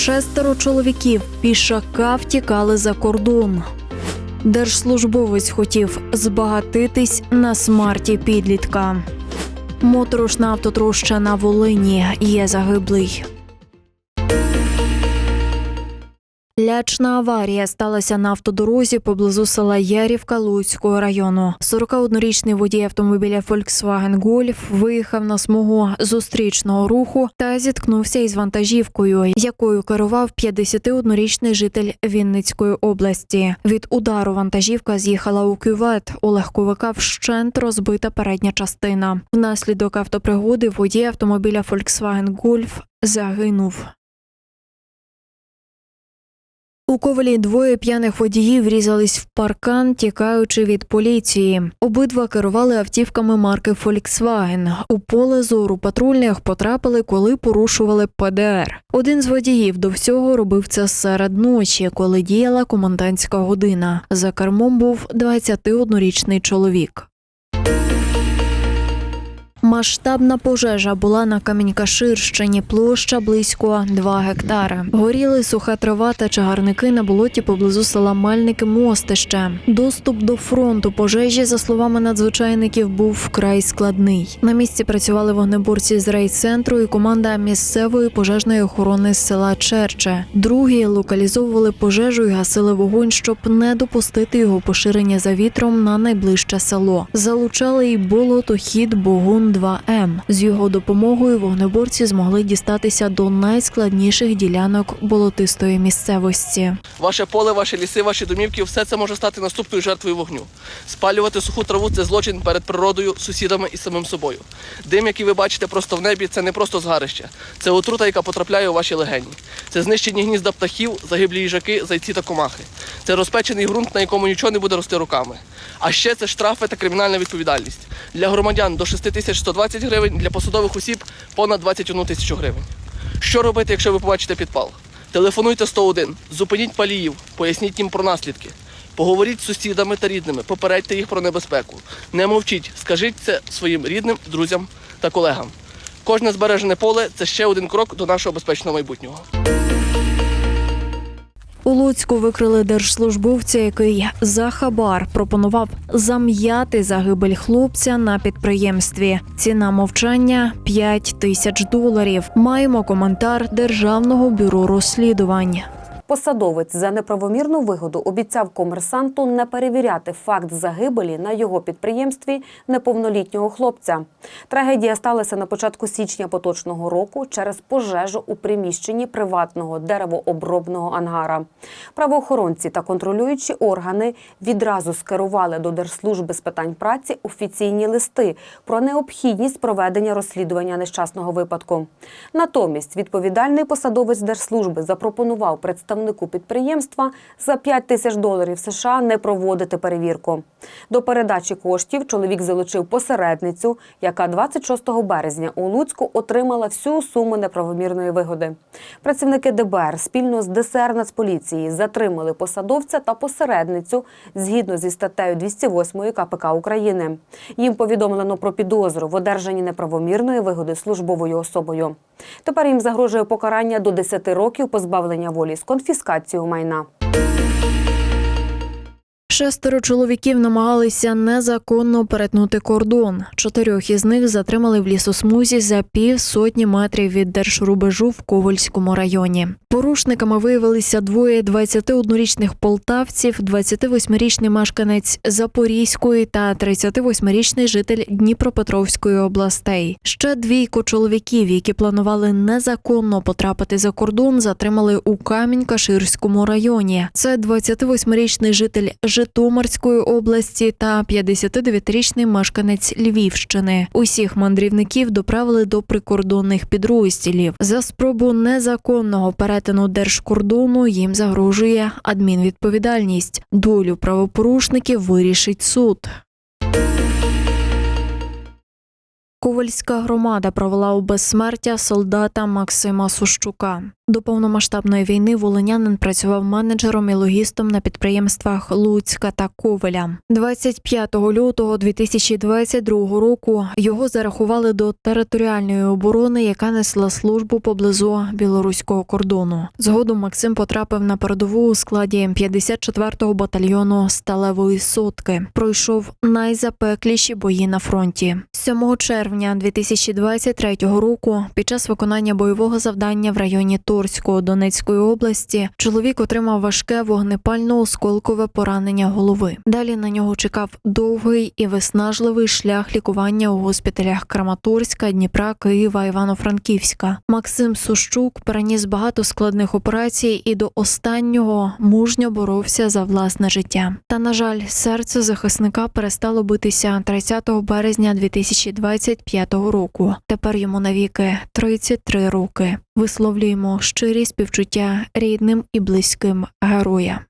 Шестеро чоловіків пішака втікали за кордон. Держслужбовець хотів збагатитись на смерті підлітка. Моторошна автотроща на Волині є загиблий. Лячна аварія сталася на автодорозі поблизу села Ярівка Луцького району. 41-річний водій автомобіля Volkswagen Golf виїхав на смугу зустрічного руху та зіткнувся із вантажівкою, якою керував 51-річний житель Вінницької області. Від удару вантажівка з'їхала у кювет. У легковика вщент розбита передня частина. Внаслідок автопригоди водій автомобіля Volkswagen Golf загинув. У ковалі двоє п'яних водіїв врізались в паркан, тікаючи від поліції. Обидва керували автівками марки Volkswagen. У поле зору патрульних потрапили, коли порушували ПДР. Один з водіїв до всього робив це серед ночі, коли діяла комендантська година. За кермом був 21-річний чоловік. Масштабна пожежа була на Камінькаширщині, площа близько 2 гектари. Горіли суха трава та чагарники на болоті поблизу села Мельники Мостище. Доступ до фронту пожежі, за словами надзвичайників, був вкрай складний. На місці працювали вогнеборці з рейцентру і команда місцевої пожежної охорони з села Черче. Другі локалізовували пожежу і гасили вогонь, щоб не допустити його поширення за вітром на найближче село. Залучали й болотохід Богун 2М. З його допомогою вогнеборці змогли дістатися до найскладніших ділянок болотистої місцевості. Ваше поле, ваші ліси, ваші домівки все це може стати наступною жертвою вогню. Спалювати суху траву це злочин перед природою, сусідами і самим собою. Дим, який ви бачите просто в небі, це не просто згарище, це отрута, яка потрапляє у ваші легені. Це знищені гнізда птахів, загиблі їжаки, зайці та комахи. Це розпечений ґрунт, на якому нічого не буде рости руками. А ще це штрафи та кримінальна відповідальність. Для громадян до 6120 гривень, для посадових осіб понад 21 тисячу гривень. Що робити, якщо ви побачите підпал? Телефонуйте 101, зупиніть паліїв, поясніть їм про наслідки. Поговоріть з сусідами та рідними, попередьте їх про небезпеку. Не мовчіть, скажіть це своїм рідним, друзям та колегам. Кожне збережене поле це ще один крок до нашого безпечного майбутнього. У Луцьку викрили держслужбовця, який за хабар пропонував зам'яти загибель хлопця на підприємстві. Ціна мовчання 5 тисяч доларів. Маємо коментар Державного бюро розслідувань. Посадовець за неправомірну вигоду обіцяв комерсанту не перевіряти факт загибелі на його підприємстві неповнолітнього хлопця. Трагедія сталася на початку січня поточного року через пожежу у приміщенні приватного деревообробного ангара. Правоохоронці та контролюючі органи відразу скерували до Держслужби з питань праці офіційні листи про необхідність проведення розслідування нещасного випадку. Натомість відповідальний посадовець держслужби запропонував представнику підприємства за 5 тисяч доларів США не проводити перевірку. До передачі коштів чоловік залучив посередницю, яка 26 березня у Луцьку отримала всю суму неправомірної вигоди. Працівники ДБР спільно з ДСР Нацполіції затримали посадовця та посередницю згідно зі статтею 208 КПК України. Їм повідомлено про підозру в одержанні неправомірної вигоди службовою особою. Тепер їм загрожує покарання до 10 років позбавлення волі з конфіскацією майна. Шестеро чоловіків намагалися незаконно перетнути кордон. Чотирьох із них затримали в лісосмузі за пів сотні метрів від держрубежу в Ковальському районі. Порушниками виявилися двоє 21-річних полтавців, 28-річний мешканець Запорізької та 38-річний житель Дніпропетровської областей. Ще двійко чоловіків, які планували незаконно потрапити за кордон, затримали у Камінь-Каширському районі. Це 28-річний житель Житомирської області та 59-річний мешканець Львівщини. Усіх мандрівників доправили до прикордонних підрозділів. За спробу незаконного перетину держкордону їм загрожує адмінвідповідальність. Долю правопорушників вирішить суд. Ковальська громада провела у безсмертя солдата Максима Сущука. До повномасштабної війни волинянин працював менеджером і логістом на підприємствах Луцька та Ковеля. 25 лютого 2022 року його зарахували до територіальної оборони, яка несла службу поблизу білоруського кордону. Згодом Максим потрапив на передову у складі 54-го батальйону сталевої сотки. Пройшов найзапекліші бої на фронті. 7 червня 2023 року, під час виконання бойового завдання в районі Торського Донецької області, чоловік отримав важке вогнепально-осколкове поранення голови. Далі на нього чекав довгий і виснажливий шлях лікування у госпіталях Краматорська, Дніпра, Києва, Івано-Франківська. Максим Сущук переніс багато складних операцій і до останнього мужньо боровся за власне життя. Та на жаль, серце захисника перестало битися 30 березня 2025 року. Тепер йому навіки 33 роки. Висловлюємо щирі співчуття рідним і близьким героя.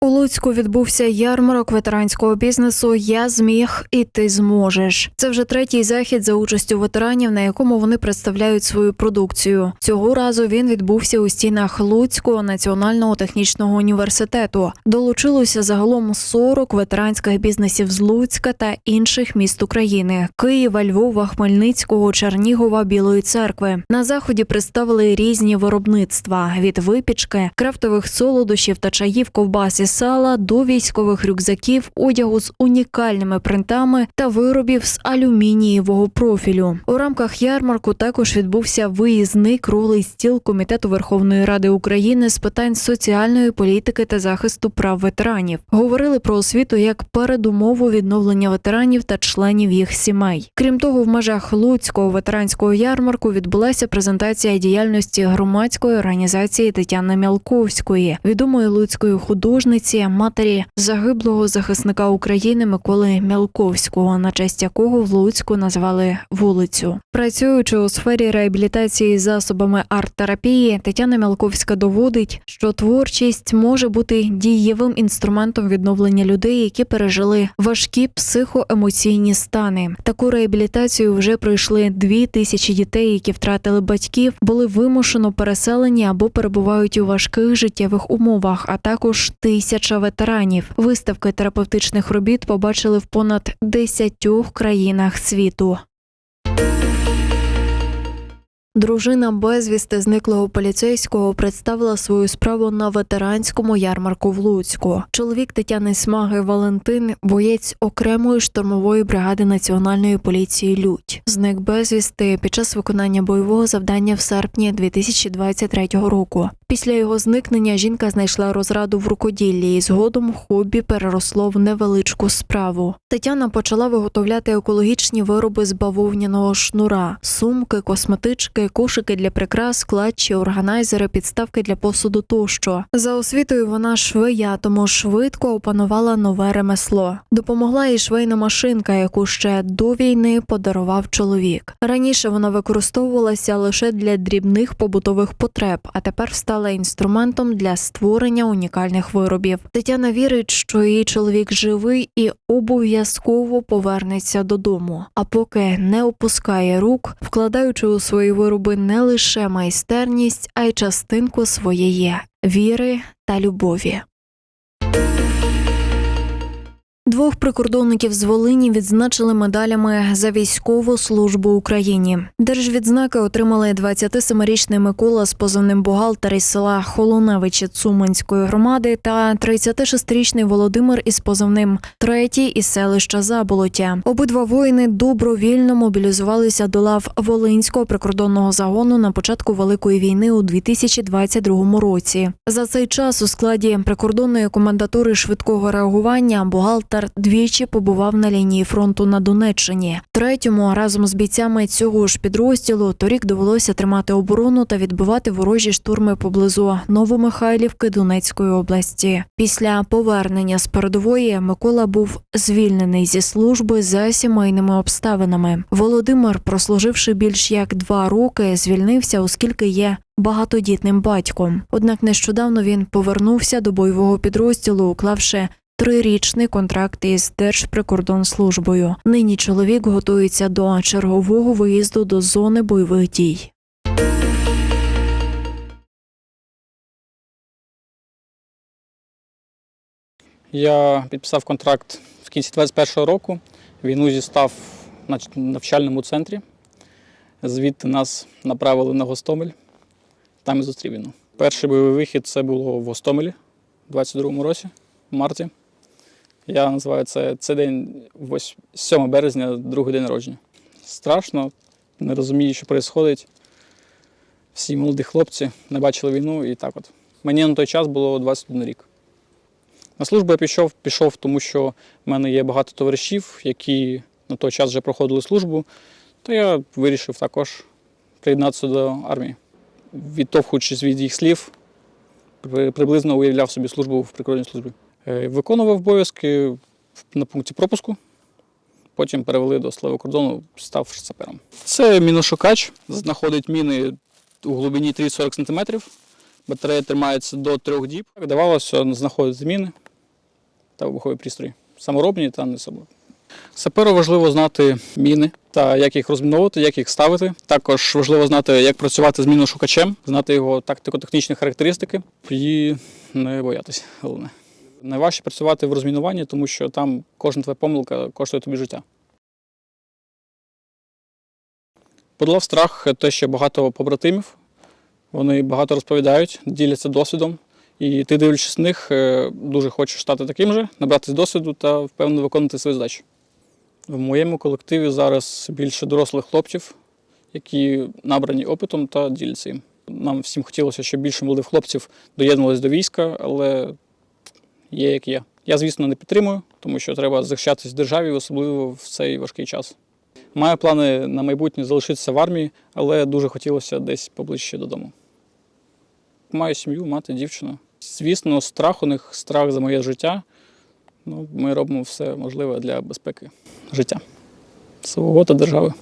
У Луцьку відбувся ярмарок ветеранського бізнесу Я зміг і ти зможеш. Це вже третій захід за участю ветеранів, на якому вони представляють свою продукцію. Цього разу він відбувся у стінах Луцького національного технічного університету. Долучилося загалом 40 ветеранських бізнесів з Луцька та інших міст України: Києва, Львова, Хмельницького, Чернігова, Білої церкви. На заході представили різні виробництва від випічки, крафтових солодощів та чаїв, ковбас і сала до військових рюкзаків, одягу з унікальними принтами та виробів з алюмінієвого профілю. У рамках ярмарку також відбувся виїзний круглий стіл Комітету Верховної Ради України з питань соціальної політики та захисту прав ветеранів. Говорили про освіту як передумову відновлення ветеранів та членів їх сімей. Крім того, в межах Луцького ветеранського ярмарку відбулася презентація діяльності громадської організації Тетяни Мялковської, відомої луцької художниці, матері загиблого захисника України Миколи Мялковського, на честь якого в Луцьку назвали вулицю. Працюючи у сфері реабілітації засобами арт-терапії, Тетяна Мялковська доводить, що творчість може бути дієвим інструментом відновлення людей, які пережили важкі психоемоційні стани. Таку реабілітацію вже пройшли дві тисячі дітей, які втратили батьків, були вимушено переселені або перебувають у важких життєвих умовах, а також тисяча ветеранів. Виставки терапевтичних робіт побачили в понад десятьох країнах світу. Дружина безвісти зниклого поліцейського представила свою справу на ветеранському ярмарку в Луцьку. Чоловік Тетяни Смаги Валентин, боєць окремої штурмової бригади національної поліції Лють. Зник безвісти під час виконання бойового завдання в серпні 2023 року. Після його зникнення жінка знайшла розраду в рукоділлі і згодом хобі переросло в невеличку справу. Тетяна почала виготовляти екологічні вироби з бавовняного шнура, сумки, косметички, кошики для прикрас, клатчі, органайзери, підставки для посуду тощо. За освітою вона швея, тому швидко опанувала нове ремесло. Допомогла їй швейна машинка, яку ще до війни подарував чоловік. Раніше вона використовувалася лише для дрібних побутових потреб, а тепер стала інструментом для створення унікальних виробів. Тетяна вірить, що її чоловік живий і обов'язково повернеться додому. А поки не опускає рук, вкладаючи у свої вироби не лише майстерність, а й частинку своєї віри та любові. Двох прикордонників з Волині відзначили медалями за військову службу Україні. Держвідзнаки отримали 27-річний Микола з позивним бухгалтер із села Холоневичі Цуманської громади та 36-річний Володимир із позивним третій із селища Заболоття. Обидва воїни добровільно мобілізувалися до лав Волинського прикордонного загону на початку Великої війни у 2022 році. За цей час у складі прикордонної комендатури швидкого реагування бухгалтер двічі побував на лінії фронту на Донеччині. Третьому разом з бійцями цього ж підрозділу торік довелося тримати оборону та відбивати ворожі штурми поблизу Новомихайлівки Донецької області. Після повернення з передової Микола був звільнений зі служби за сімейними обставинами. Володимир, прослуживши більш як два роки, звільнився, оскільки є багатодітним батьком. Однак нещодавно він повернувся до бойового підрозділу, уклавши трирічний контракт із Держприкордонслужбою. Нині чоловік готується до чергового виїзду до зони бойових дій. Я підписав контракт в кінці 21-го року. Війну зістав на навчальному центрі. Звідти нас направили на Гостомель. Там і зустрів війну. Перший бойовий вихід це було в Гостомелі у 22-му році, в марті. Я називаю це цей день 8 7 березня, другий день народження. Страшно, не розумію, що відбувається. Всі молоді хлопці не бачили війну і так от. Мені на той час було 21 рік. На службу я пішов, пішов, тому що в мене є багато товаришів, які на той час вже проходили службу, то я вирішив також приєднатися до армії. Відтовхуючись від їх слів, приблизно уявляв собі службу в прикордонній службі. Е, Виконував обов'язки на пункті пропуску, потім перевели до силового кордону, став сапером. Це міношукач, знаходить міни у глибині 30-40 см. Батарея тримається до трьох діб. Давалося знаходити міни та вибухові пристрої. Саморобні та не саморобні. Саперу важливо знати міни та як їх розміновувати, як їх ставити. Також важливо знати, як працювати з міношукачем, знати його тактико-технічні характеристики і не боятися. Головне. Найважче працювати в розмінуванні, тому що там кожна твоя помилка коштує тобі життя. Подолав страх те, що багато побратимів, вони багато розповідають, діляться досвідом. І ти, дивлячись них, е, дуже хочеш стати таким же, набратися досвіду та впевнено виконувати свої задачі. В моєму колективі зараз більше дорослих хлопців, які набрані опитом та діляться їм. Нам всім хотілося, щоб більше молодих хлопців доєднувалися до війська, але є як є. Я, звісно, не підтримую, тому що треба захищатись державі, особливо в цей важкий час. Маю плани на майбутнє залишитися в армії, але дуже хотілося десь поближче додому. Маю сім'ю, мати, дівчину. Звісно, страх у них страх за моє життя. Ну, ми робимо все можливе для безпеки життя свого та держави.